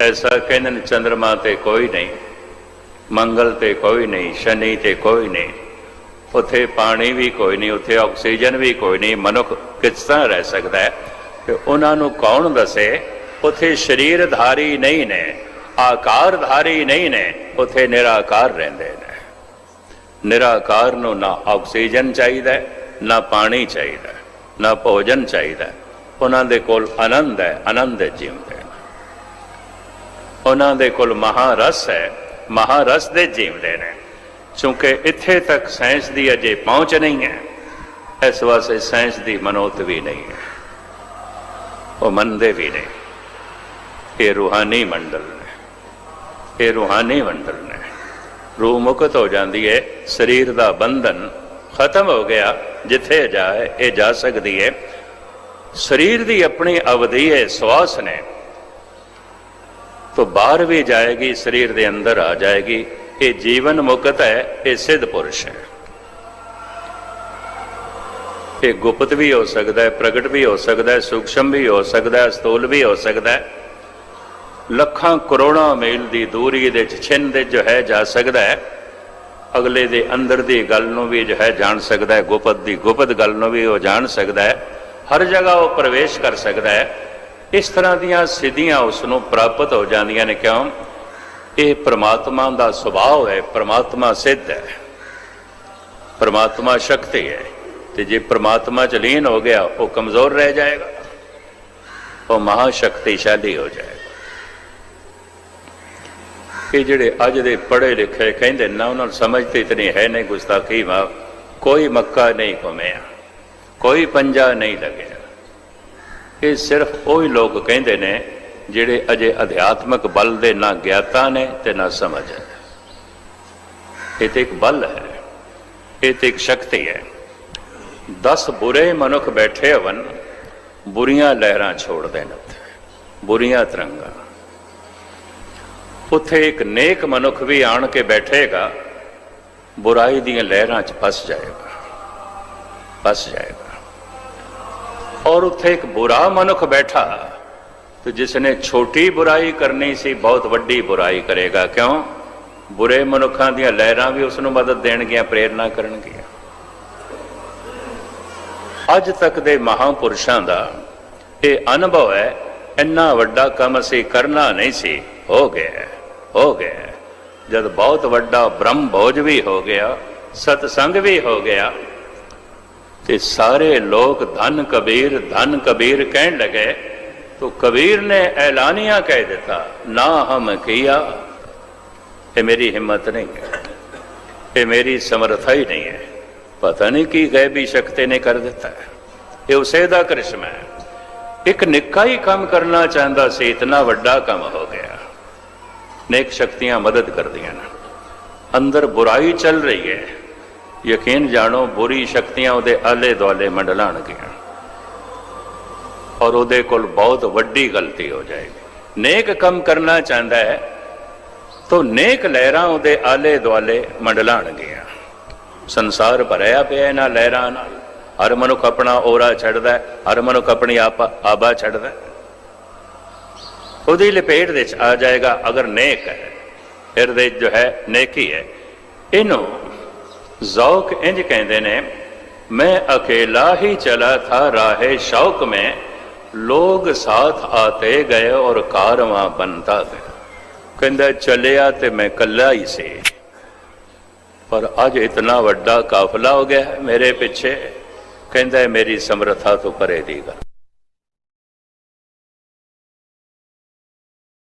ਐਸਾ ਕਹਿੰਦੇ ਨੇ ਚੰ드ਰਮਾ ਤੇ ਕੋਈ ਨਹੀਂ, ਮੰਗਲ ਤੇ ਕੋਈ ਨਹੀਂ, ਸ਼ਨੀ ਤੇ ਕੋਈ ਨਹੀਂ, ਉੱਥੇ ਪਾਣੀ ਵੀ ਕੋਈ ਨਹੀਂ, ਉੱਥੇ ਆਕਸੀਜਨ ਵੀ ਕੋਈ ਨਹੀਂ, ਮਨੁੱਖ ਕਿਸ ਤਰ੍ਹਾਂ ਰਹਿ ਸਕਦਾ ਹੈ? ਕਿ ਉਹਨਾਂ ਨੂੰ ਕੌਣ ਦੱਸੇ? ਉੱਥੇ ਸਰੀਰਧਾਰੀ ਨਹੀਂ ਨੇ, ਆਕਾਰਧਾਰੀ ਨਹੀਂ ਨੇ, ਉੱਥੇ ਨਿਰਾਕਾਰ ਰਹਿੰਦੇ ਨੇ। ਨਿਰਾਕਾਰ ਨੂੰ ਨਾ ਆਕਸੀਜਨ ਚਾਹੀਦਾ ਨਾ ਪਾਣੀ ਚਾਹੀਦਾ ਨਾ ਭੋਜਨ ਚਾਹੀਦਾ ਉਹਨਾਂ ਦੇ ਕੋਲ ਆਨੰਦ ਹੈ, ਆਨੰਦ ਜੀਵਦੇ ਨੇ। ਉਹਨਾਂ ਦੇ ਕੋਲ ਮਹਾਰਸ ਹੈ ਮਹਾਰਸ ਦੇ ਜੀਵਦੇ ਨੇ। ਕਿਉਂਕਿ ਇੱਥੇ ਤੱਕ ਸਾਇੰਸ ਦੀ ਅਜੇ ਪਹੁੰਚ ਨਹੀਂ ਹੈ, ਇਸ ਵਾਸਤੇ ਸਾਇੰਸ ਦੀ ਮਨੋਤ ਵੀ ਨਹੀਂ ਹੈ। ਉਹ ਮੰਨਦੇ ਵੀ ਨਹੀਂ ਇਹ ਰੂਹਾਨੀ ਮੰਡਲ ਨੇ, ਇਹ ਰੂਹਾਨੀ ਮੰਡਲ ਨੇ। ਰੂਹ ਮੁਕਤ ਹੋ ਜਾਂਦੀ ਹੈ ਸਰੀਰ ਦਾ ਬੰਧਨ ਖਤਮ ਹੋ ਗਿਆ, ਜਿੱਥੇ ਜਾਏ ਇਹ ਜਾ ਸਕਦੀ ਹੈ ਸਰੀਰ ਦੀ ਆਪਣੀ ਅਵਧੀ ਹੈ ਸਵਾਸ ਨੇ। ਤੋਂ ਬਾਹਰ ਵੀ ਜਾਏਗੀ, ਸਰੀਰ ਦੇ ਅੰਦਰ ਆ ਜਾਏਗੀ। ਇਹ ਜੀਵਨ ਮੁਕਤ ਹੈ, ਇਹ ਸਿੱਧ ਪੁਰਸ਼ ਹੈ। ਇਹ ਗੁਪਤ ਵੀ ਹੋ ਸਕਦਾ ਹੈ, ਪ੍ਰਗਟ ਵੀ ਹੋ ਸਕਦਾ ਹੈ, ਸੂਖਸ਼ਮ ਵੀ ਹੋ ਸਕਦਾ ਹੈ, ਸਤੂਲ ਵੀ ਹੋ ਸਕਦਾ ਹੈ। ਲੱਖਾਂ ਕਰੋੜਾਂ ਮੀਲ ਦੀ ਦੂਰੀ ਦੇ ਛਿੰਨ ਦੇ ਜੋ ਹੈ, ਜਾ ਸਕਦਾ ਹੈ। ਅਗਲੇ ਦੇ ਅੰਦਰ ਦੀ ਗੱਲ ਨੂੰ ਵੀ ਜੋ ਹੈ, ਜਾਣ ਸਕਦਾ ਹੈ। ਗੁਪਤ ਦੀ ਗੁਪਤ ਗੱਲ ਨੂੰ ਵੀ ਉਹ ਜਾਣ ਸਕਦਾ ਹੈ। ਹਰ ਜਗ੍ਹਾ ਉਹ ਪ੍ਰਵੇਸ਼ ਕਰ ਸਕਦਾ ਹੈ। ਇਸ ਤਰ੍ਹਾਂ ਦੀਆਂ ਸਿੱਧੀਆਂ ਉਸ ਨੂੰ ਪ੍ਰਾਪਤ ਹੋ ਜਾਂਦੀਆਂ ਨੇ ਕਿਉਂ? ਇਹ ਪ੍ਰਮਾਤਮਾ ਦਾ ਸੁਭਾਅ ਹੈ, ਪ੍ਰਮਾਤਮਾ ਸਿੱਧ ਹੈ। ਪ੍ਰਮਾਤਮਾ ਸ਼ਕਤੀ ਹੈ। ਤੇ ਜੇ ਪ੍ਰਮਾਤਮਾ ਚ ਲੀਨ ਹੋ ਗਿਆ, ਉਹ ਕਮਜ਼ੋਰ ਰਹਿ ਜਾਏਗਾ। ਉਹ ਮਹਾ ਸ਼ਕਤੀਸ਼ਾਲੀ ਹੋ ਜਾਏਗਾ। ਇਹ ਜਿਹੜੇ ਅੱਜ ਦੇ ਪੜ੍ਹੇ ਲਿਖੇ ਕਹਿੰਦੇ ਨਾ ਉਹਨਾਂ ਨੂੰ ਸਮਝ ਤੇ ਇਤਨੀ ਹੈ, ਨਹੀਂ ਗੁਸਤਾਖੀ ਵਾ ਕੋਈ ਮੱਕਾ ਨਹੀਂ ਘੁੰਮਿਆ। ਕੋਈ ਪੰਜਾ ਨਹੀਂ ਲੱਗਿਆ। ਇਹ ਸਿਰਫ ਉਹੀ ਲੋਕ ਕਹਿੰਦੇ ਨੇ ਜਿਹੜੇ ਅਜੇ ਅਧਿਆਤਮਕ ਬਲ ਦੇ ਨਾ ਗਿਆਤਾ ਨੇ ਤੇ ਨਾ ਸਮਝ ਹੈ। ਇਹ ਤੇ ਇੱਕ ਬਲ ਹੈ। ਇਹ ਤੇ ਇੱਕ ਸ਼ਕਤੀ ਹੈ। 10 ਬੁਰੇ ਮਨੁੱਖ ਬੈਠੇ ਹਵਨ, ਬੁਰੀਆਂ ਲਹਿਰਾਂ ਛੋੜਦੇ ਨੇ ਉੱਥੇ ਬੁਰੀਆਂ ਤਰੰਗਾਂ। ਉੱਥੇ ਇੱਕ ਨੇਕ ਮਨੁੱਖ ਵੀ ਆਣ ਕੇ ਬੈਠੇਗਾ, ਬੁਰਾਈ ਦੀਆਂ ਲਹਿਰਾਂ 'ਚ ਫਸ ਜਾਏਗਾ। ਫਸ ਜਾਏਗਾ। ਔਰ ਉੱਥੇ ਇੱਕ ਬੁਰਾ ਮਨੁੱਖ ਬੈਠਾ ਤੇ ਜਿਸ ਨੇ ਛੋਟੀ ਬੁਰਾਈ ਕਰਨੀ ਸੀ, ਬਹੁਤ ਵੱਡੀ ਬੁਰਾਈ ਕਰੇਗਾ। ਕਿਉਂ? ਬੁਰੇ ਮਨੁੱਖਾਂ ਦੀਆਂ ਲਹਿਰਾਂ ਵੀ ਉਸ ਨੂੰ ਮਦਦ ਦੇਣਗੀਆਂ, ਪ੍ਰੇਰਣਾ ਕਰਨਗੀਆਂ। ਅੱਜ ਤੱਕ ਦੇ ਮਹਾਪੁਰਸ਼ਾਂ ਦਾ ਇਹ ਅਨੁਭਵ ਹੈ, ਇੰਨਾ ਵੱਡਾ ਕੰਮ ਅਸੀਂ ਕਰਨਾ ਨਹੀਂ ਸੀ। ਹੋ ਗਿਆ ਹੋ ਗਿਆ। ਜਦ ਬਹੁਤ ਵੱਡਾ ਬ੍ਰਹਮ ਭੋਜ ਵੀ ਹੋ ਗਿਆ, ਸਤਸੰਗ ਵੀ ਹੋ ਗਿਆ ਤੇ ਸਾਰੇ ਲੋਕ ਧਨ ਕਬੀਰ ਧਨ ਕਬੀਰ ਕਹਿਣ ਲਗੇ तो कबीर ने ऐलानिया कह देता ना हम किया ये मेरी हिम्मत नहीं है ये मेरी समर्था ही नहीं है पता नहीं की गैबी शक्ति ने कर ਦਿੱਤਾ ਹੈ ਇਹ ਉਸੇ ਦਾ ਕਰਿਸ਼ਮਾ ਹੈ ਇੱਕ ਨਿੱਕਾ ਹੀ ਕੰਮ ਕਰਨਾ ਚਾਹੁੰਦਾ ਸੀ ਇਤਨਾ ਵੱਡਾ ਕੰਮ ਹੋ ਗਿਆ ਨੇਕ ਸ਼ਕਤੀਆਂ ਮਦਦ ਕਰਦੀਆਂ ਨੇ ਅੰਦਰ ਬੁਰਾਈ ਚੱਲ ਰਹੀ ਹੈ ਯਕੀਨ ਜਾਣੋ, ਬੁਰੀ ਸ਼ਕਤੀਆਂ ਉਹਦੇ ਆਲੇ ਦੁਆਲੇ ਮੰਡਲਾਣਗੀਆਂ। ਔਰ ਉਹਦੇ ਕੋਲ ਬਹੁਤ ਵੱਡੀ ਗਲਤੀ ਹੋ ਜਾਏਗੀ। ਨੇਕ ਕੰਮ ਕਰਨਾ ਚਾਹੁੰਦਾ ਹੈ, ਤਾਂ ਨੇਕ ਲਹਿਰਾਂ ਉਹਦੇ ਆਲੇ ਦੁਆਲੇ ਮੰਡਲਾਣਗੀਆਂ। ਸੰਸਾਰ ਭਰਿਆ ਪਿਆ ਇਹਨਾਂ ਲਹਿਰਾਂ ਨਾਲ। ਹਰ ਮਨੁੱਖ ਆਪਣਾ ਔਰਾ ਛੱਡਦਾ ਹਰ ਮਨੁੱਖ ਆਪਣੀ ਆਪਾ ਆਬਾ ਛੱਡਦਾ ਉਹਦੀ ਲਪੇਟ ਵਿੱਚ ਆ ਜਾਏਗਾ ਅਗਰ ਨੇਕ ਹੈ। ਹਿਰਦੇ ਜੋ ਹੈ, ਨੇਕੀ ਹੈ। ਇਹਨੂੰ ਜ਼ੌਕ ਇੰਜ ਕਹਿੰਦੇ ਨੇ ਮੈਂ ਅਕੇਲਾ ਹੀ ਚਲਾ ਥਾ ਰਾਹੇ ਸ਼ੌਕ ਮੈਂ ਲੋਗ ਸਾਥ ਆਤੇ ਗਏ ਔਰ ਕਾਰਵਾਂ ਬਣਦਾ ਗਿਆ ਕਹਿੰਦਾ ਚਲਿਆ ਤੇ ਮੈਂ ਕੱਲਾ ਹੀ ਸੀ ਪਰ ਅੱਜ ਇਤਨਾ ਵੱਡਾ ਕਾਫਲਾ ਹੋ ਗਿਆ ਮੇਰੇ ਪਿੱਛੇ ਕਹਿੰਦਾ ਮੇਰੀ ਸਮਰੱਥਾ ਤੋਂ ਪਰੇ ਦੀ ਗੱਲ